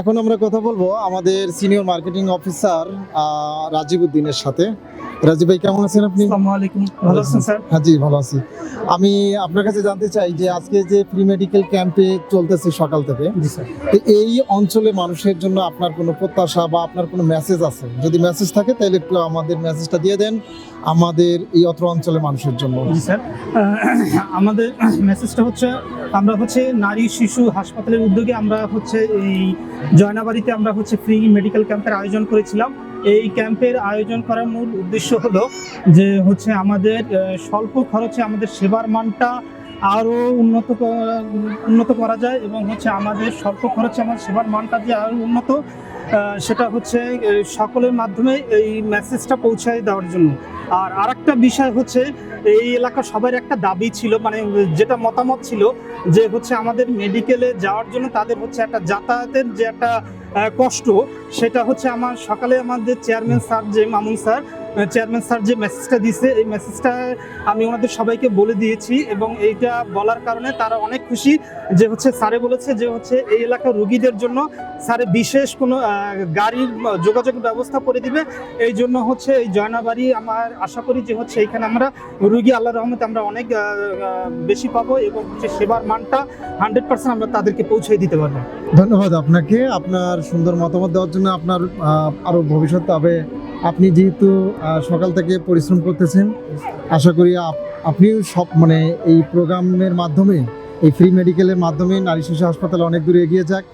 এখন আমরা কথা বলব আমাদের সিনিয়র মার্কেটিং অফিসার রাজীব উদ্দিনের সাথে। রাজীব ভাই কেমন আছেন আপনি? আলাইকুম। ভালো আছেন স্যার? হ্যাঁ জি ভালো আছি। আমি আপনার কাছে জানতে চাই যে আজকে যে ফ্রি মেডিকেল ক্যাম্পে চলতেছে সকাল থেকে তো এই অঞ্চলে মানুষের জন্য আপনার কোনো প্রত্যাশা বা আপনার কোনো মেসেজ আছে? যদি মেসেজ থাকে তাহলে একটু আমাদের মেসেজটা দিয়ে দেন আমাদের এই অত্র অঞ্চলের মানুষের জন্য। জি স্যার। আমাদের মেসেজটা হচ্ছে আমরা হচ্ছে নারী শিশু হাসপাতালের উদ্যোগে আমরা হচ্ছে এই জয়নাবাড়িতে আমরা হচ্ছে ফ্রি মেডিকেল ক্যাম্পের আয়োজন করেছিলাম। এই ক্যাম্পের আয়োজন করার মূল উদ্দেশ্য হলো যে হচ্ছে আমাদের স্বল্প খরচে আমাদের সেবার মানটা আরও উন্নত উন্নত করা যায় এবং হচ্ছে আমাদের স্বল্প খরচে আমাদের সেবার মানটা যে আরও উন্নত সেটা হচ্ছে সকলের মাধ্যমে এই মেসেজটা পৌঁছায় দেওয়ার জন্য। আর আরেকটা বিষয় হচ্ছে এই এলাকা সবার একটা দাবি ছিল মানে যেটা মতামত ছিল যে হচ্ছে আমাদের মেডিকেলে যাওয়ার জন্য তাদের হচ্ছে একটা যাতায়াতের যে একটা কষ্ট, সেটা হচ্ছে আমার সকালে আমাদের চেয়ারম্যান স্যার যে মামুন স্যার চেয়ারম্যান স্যার যে মেসেজটা দিয়েছে এই মেসেজটা আমি ওনাদের সবাইকে বলে দিয়েছি এবং এইটা বলার কারণে তারা অনেক খুশি যে হচ্ছে স্যারে বলেছে যে হচ্ছে এই এলাকার রুগীদের জন্য স্যারে বিশেষ কোনো গাড়ির যোগাযোগ ব্যবস্থা করে দিবে। এই জন্য হচ্ছে এই জয়নাবাড়ি আমার আশা করি যে হচ্ছে এখানে আমরা রুগী আল্লাহ রহমতে আমরা অনেক বেশি পাবো এবং হচ্ছে সেবার মানটা হান্ড্রেড পার্সেন্ট আমরা তাদেরকে পৌঁছে দিতে পারব। ধন্যবাদ আপনাকে। আপনার সুন্দর মতামত দেওয়ার জন্য আপনার আহ, আরও ভবিষ্যৎ তবে আপনি যেহেতু সকাল থেকে পরিশ্রম করতেছেন, আশা করি আপ- আপনিও সব মানে এই প্রোগ্রামের মাধ্যমে, এই ফ্রি মেডিকেলের মাধ্যমে নারী শিশু হাসপাতাল অনেক দূরে এগিয়ে যাক।